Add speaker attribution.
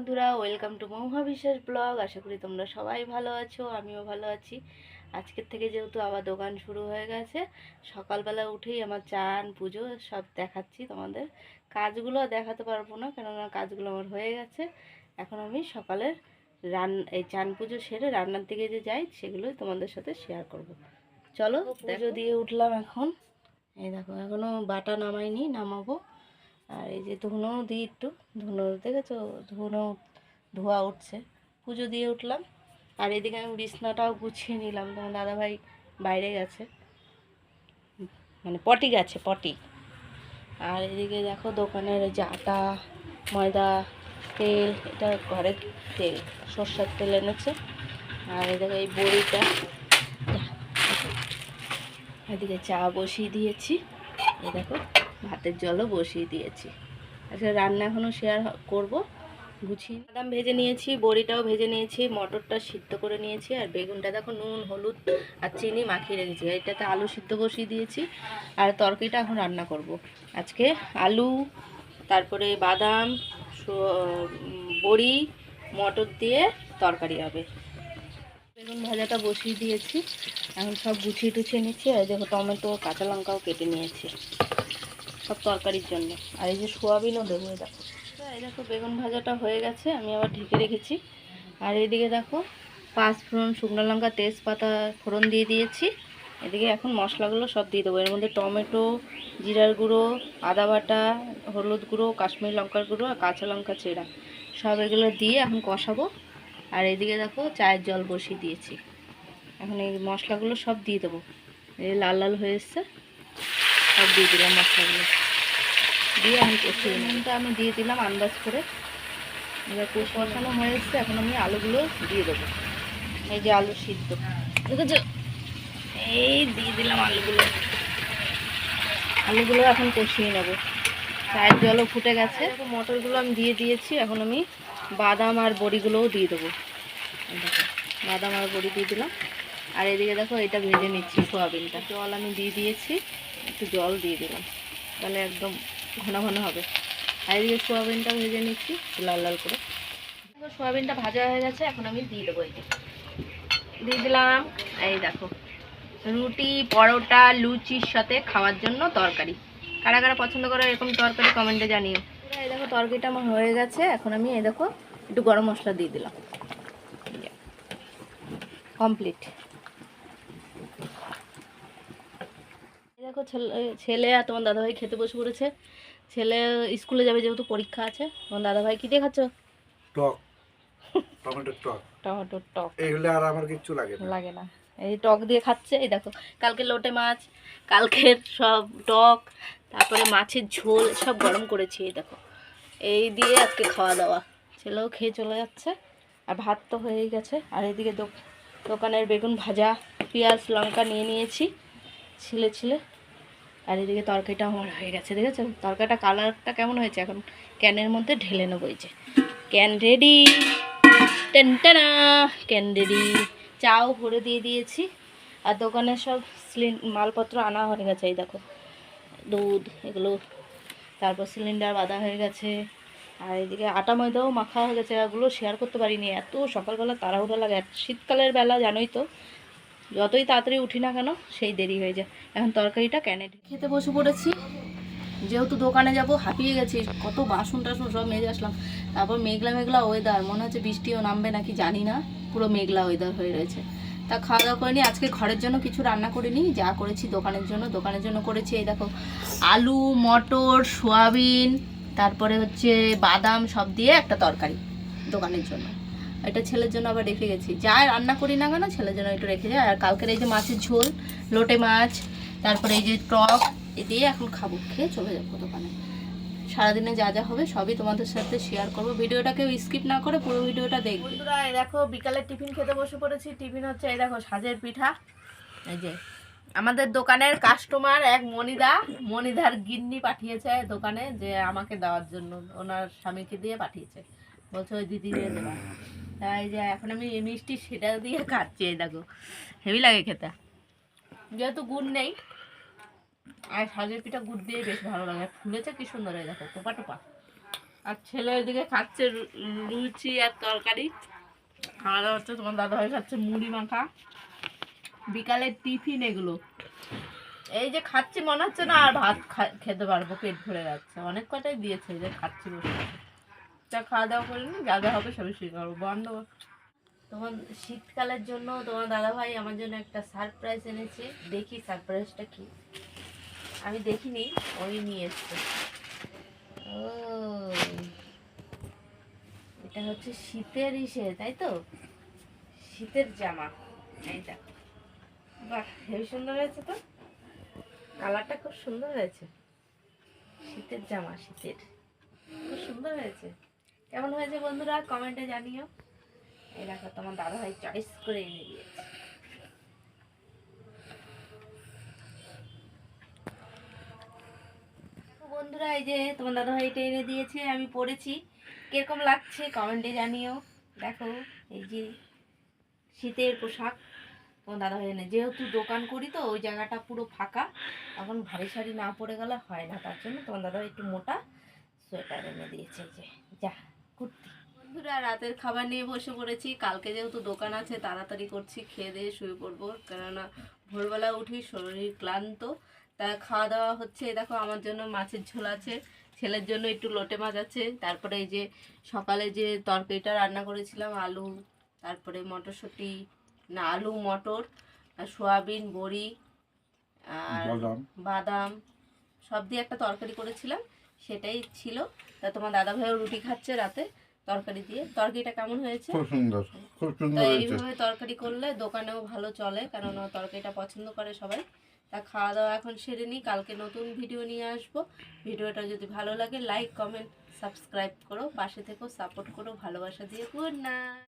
Speaker 1: বন্ধুরা welcome to মহুয়া বিশ্বাস blog. আশা করি তোমরা সবাই ভালো আছো আমিও ভালো আছি। আজকের থেকে যেহেতু আবার দোকান শুরু হয়ে গেছে সকালবেলা উঠেই আমার চান পুজো সব দেখাচ্ছি তোমাদের। কাজগুলো দেখাতে পারব না কেননা কাজগুলো আমার হয়ে গেছে। এখন আমি সকালের রান এই চান পুজো সেরে রান্নার দিকে যে যাই সেগুলোই তোমাদের সাথে শেয়ার করব। চলো পুজো দিয়ে উঠলাম এখন। এই দেখো এখনও বাটা নামাইনি নামাবো। আর এই যে ধুনো দিই একটু, ধুনো দেখেছ ধুনো ধোয়া উঠছে। পুজো দিয়ে উঠলাম, আর এদিকে আমি বিছনাটাও গুছিয়ে নিলাম। তোমার দাদাভাই বাইরে গেছে মানে পটি গেছে, পটি। আর এদিকে দেখো দোকানের যে আটা ময়দা, তেল, এটা ঘরের তেল, সর্ষের তেল এনেছে। আর এই দেখো এই বড়িটা, এদিকে চা বসিয়ে দিয়েছি। এই দেখো ভাতের জলও বসিয়ে দিয়েছি। আচ্ছা রান্না এখনও শেয়ার করব, গুছিয়ে বাদাম ভেজে নিয়েছি, বড়িটাও ভেজে নিয়েছি, মটরটা সিদ্ধ করে নিয়েছি, আর বেগুনটা দেখো নুন, হলুদ আর চিনি মাখিয়ে রেখেছি। এটাতে আলু সিদ্ধ বসিয়ে দিয়েছি, আর তরকারিটা এখন রান্না করব। আজকে আলু, তারপরে বাদাম বড়ি, মটর দিয়ে তরকারি হবে। বেগুন ভাজাটা বসিয়ে দিয়েছি, এখন সব গুছিয়ে টুছিয়ে নিচ্ছি। আর দেখো টমেটো, কাঁচা লঙ্কাও কেটে নিয়েছি। সব তরকারির জন্য। আর এই যে সোয়াবিনও দেবো, এই দেখো। এই দেখো, বেগুন ভাজাটা হয়ে গেছে, আমি আবার ঢেকে রেখেছি। আর এইদিকে দেখো, পাঁচ ফোড়ন শুকনো লঙ্কা, তেজপাতা ফোড়ন দিয়ে দিয়েছি। এদিকে এখন মশলাগুলো সব দিয়ে দেবো। এর মধ্যে টমেটো, জিরার গুঁড়ো, আদা বাটা, হলুদ গুঁড়ো, কাশ্মীরি লঙ্কার গুঁড়ো আর কাঁচা লঙ্কা চেরা। সব এগুলো দিয়ে এখন কষাবো। আর এদিকে দেখো, চায়ের জল বসিয়ে দিয়েছি। এখন এই মশলাগুলো সব দিয়ে দেবো। এই লাল লাল হয়ে এসছে, সব দিয়ে দিলাম মশলাগুলো। দিয়ে আমি কষিয়ে নুনটা আমি দিয়ে দিলাম আন্দাজ করে। এবার কষ কষানো হয়ে এসছে এখন আমি আলুগুলো দিয়ে দেবো। এই যে আলু সিদ্ধ। দেখেছ? এই দিয়ে দিলাম আলুগুলো। আলুগুলো এখন কষিয়ে নেব। চায়ের জলও ফুটে গেছে। মটরগুলো আমি দিয়ে দিয়েছি। এখন আমি বাদাম আর বড়িগুলোও দিয়ে দেবো। দেখো বাদাম আর বড়ি দিয়ে দিলাম। আর এদিকে দেখো এটা ভেজে নিচ্ছি সোয়াবিনটা। জল আমি দিয়ে দিয়েছি। একটু জল দিয়ে দিলাম। তাহলে একদম ঘন ঘন হবে। আর এদিকে সোয়াবিনটা ভেজে নিচ্ছি, লাল লাল করে। সোয়াবিনটা ভাজা হয়ে গেছে, এখন আমি দিয়ে দেবো দিয়ে দিলাম, এই দেখো, রুটি, পরোটা, লুচির সাথে খাওয়ার জন্য তরকারি। কারা কারা পছন্দ করো এরকম তরকারি কমেন্টে জানিও। এই দেখো, তরকারিটা আমার হয়ে গেছে, এখন আমি এই দেখো, একটু গরম মশলা দিয়ে দিলাম। কমপ্লিট দেখো ছেলে ছেলে আর তোমার দাদাভাই খেতে বসে পড়েছে। ছেলে স্কুলে যাবে যেহেতু পরীক্ষা আছে। তোমার দাদাভাই কি দিয়ে খাচ্ছ
Speaker 2: টক। টমেটোর টক।
Speaker 1: টমেটোর টক।
Speaker 2: এই আর আমার কিচ্ছু লাগে না।
Speaker 1: লাগে না। এই টক দিয়ে খাচ্ছে এই দেখো। কালকে লোটে মাছ কালকের সব টক তারপরে মাছের ঝোল সব গরম করেছি এই দেখো। এই দিয়ে আজকে খাওয়া দাওয়া। ছেলেও খেয়ে চলে যাচ্ছে। আর ভাত তো হয়েই গেছে। আর এদিকে দোক- দোকানের বেগুন ভাজা পেঁয়াজ লঙ্কা নিয়ে নিয়েছি। ছিলে ছিলে। আর এদিকে তরকারিটা আমার হয়ে গেছে দেখেছ তরকারিটা কালারটা কেমন হয়েছে? এখন ক্যানের মধ্যে ঢেলে নেব এই যে। Can ready. টেনটানা can ready. চাও ভরে দিয়ে দিয়েছি। আর দোকানের সব সিলিন, মালপত্র আনা হয়ে গেছে, এই দেখো। দুধ, এগুলো। তারপর সিলিন্ডার বাঁধা হয়ে গেছে। আর এদিকে আটা ময়দাও মাখা হয়ে গেছে। এগুলো শেয়ার করতে পারিনি। এত সকালবেলা তাড়াহুড়ো লাগে। শীতকালের বেলা জানোই তো যতই তাড়াতাড়ি উঠি না কেন, সেই দেরি হয়ে যায়। এখন তরকারিটা ক্যানে খেতে বসে পড়েছি। যেহেতু দোকানে যাব, হাঁপিয়ে গেছি। কত বাসন টাসন সব মেজে আসলাম। তারপর মেঘলা মেঘলা ওয়েদার মনে হচ্ছে বৃষ্টিও নামবে নাকি জানি না। পুরো মেঘলা ওয়েদার হয়ে রয়েছে। তা খাওয়া দাওয়া করিনি আজকে ঘরের জন্য কিছু রান্না করিনি যা করেছি দোকানের জন্য। দোকানের জন্য করেছি এই দেখো, আলু, মটর, সোয়াবিন, তারপরে হচ্ছে বাদাম সব দিয়ে একটা তরকারি দোকানের জন্য। এটা ছেলের জন্য আবার রেখে গেছি। যা রান্না করি না কেন ছেলের জন্য একটু রেখে যায়। আর কালকের এই যে মাছের ঝোল, লোটে মাছ, তারপরে এই যে টক, এ দিয়ে এখন খাব, খেয়ে চলে যাব দোকানে। সারাদিনে যা যা হবে সবই তোমাদের সাথে শেয়ার করব। ভিডিওটা কেউ স্কিপ না করে পুরো ভিডিওটা দেখবে। বন্ধুরা, এই দেখো, বিকালে টিফিন খেতে বসে পড়েছি। টিফিন হচ্ছে, এই দেখো, সাজের পিঠা। এই যে, আমাদের দোকানের কাস্টমার এক মনিদা। মনিদার গিন্নি পাঠিয়েছে দোকানে যে আমাকে দেওয়ার জন্য। ওনার স্বামীকে দিয়ে পাঠিয়েছে। বলছে, ওই দিদি দিয়ে দেবা। তাই যে এখন আমি এই মিষ্টি সেটা দিয়ে খাচ্ছি, এই দেখো। হেভি লাগে খেতে। যেহেতু গুড় নেই, আর সাজের পিঠা গুড় দিয়ে বেশ ভালো লাগে। ফুলেছে কি সুন্দর, এই দেখো, টোপা টোপা।
Speaker 3: আর ছেলে ওইদিকে খাচ্ছে লুচি আর তরকারি। খাওয়া দাওয়া হচ্ছে, তোমার দাদা ভাই খাচ্ছে মুড়ি মাখা। বিকালের টিফিন এগুলো। এই যে খাচ্ছি মনে হচ্ছে না, আর ভাত খেতে পারব, পেট ভরে যাচ্ছে। অনেক কটাই দিয়েছে যে খাচ্ছি বসে। বসে। খাওয়া দাওয়া করে নি যা যা হবে সবই শুয়ে করব। বন্ধ তোমার শীতকালের জন্য তোমার দাদা ভাই আমার জন্য একটা সারপ্রাইজ এনেছে। দেখি সারপ্রাইজটা কি? আমি দেখিনি, ওই নিয়ে এসছে। ও, এটা হচ্ছে শীতের ইসে, তাই তো? শীতের জামা এই দেখো বাহ হেবি সুন্দর হয়েছে তো? কালারটা খুব সুন্দর হয়েছে। শীতের জামা, শীতের। খুব সুন্দর হয়েছে। কেমন হয়েছে বন্ধুরা? কমেন্টে জানিও। এই দেখো, তোমার দাদা ভাই চয়েস করে এনে দিয়েছে। বন্ধুরা, এই যে তোমার দাদা এটা এনে দিয়েছে, আমি পড়েছি। কীরকম লাগছে কমেন্টে জানিও। দেখো, এই যে শীতের পোশাক তোমার দাদা ভাই এনে যেহেতু দোকান করি তো, ওই জায়গাটা পুরো ফাঁকা। এখন ভারী শাড়ি না পরে গেলে হয় না, তার জন্য তোমার দাদা একটু মোটা সোয়েটার এনে দিয়েছে যে। বন্ধুরা রাতের খাবার নিয়ে বসে পড়েছি। কালকে যেহেতু দোকান আছে তাড়াতাড়ি করছি খেয়ে দিয়ে শুয়ে পড়ব। কেননা ভোরবেলা উঠি শরীর ক্লান্ত। তা খাওয়া দাওয়া হচ্ছে দেখো আমার জন্য মাছের ঝোল আছে। ছেলের জন্য একটু লোটে মাছ আছে। তারপরে এই যে সকালে যে তরকারিটা রান্না করেছিলাম আলু তারপরে মটরশুঁটি না আলু মটর আর সোয়াবিন বড়ি আর
Speaker 2: বাদাম।
Speaker 3: সব দিয়ে একটা তরকারি করেছিলাম সেটাই ছিল। তা তোমার দাদা ভাইও রুটি খাচ্ছে রাতে। তরকারি দিয়ে। তরকারিটা কেমন হয়েছে?
Speaker 2: খুব সুন্দর খুব
Speaker 3: তো
Speaker 2: সুন্দর হয়েছে।
Speaker 3: এইভাবে তরকারি করলে দোকানেও ভালো চলে কারণ তরকারিটা পছন্দ করে সবাই। তা খাওয়া দাওয়া এখন সেরে নিই কালকে নতুন ভিডিও নিয়ে আসব। ভিডিওটা যদি ভালো লাগে লাইক কমেন্ট সাবস্ক্রাইব করো পাশে থেকেও সাপোর্ট করো ভালোবাসা দিয়ে। Good night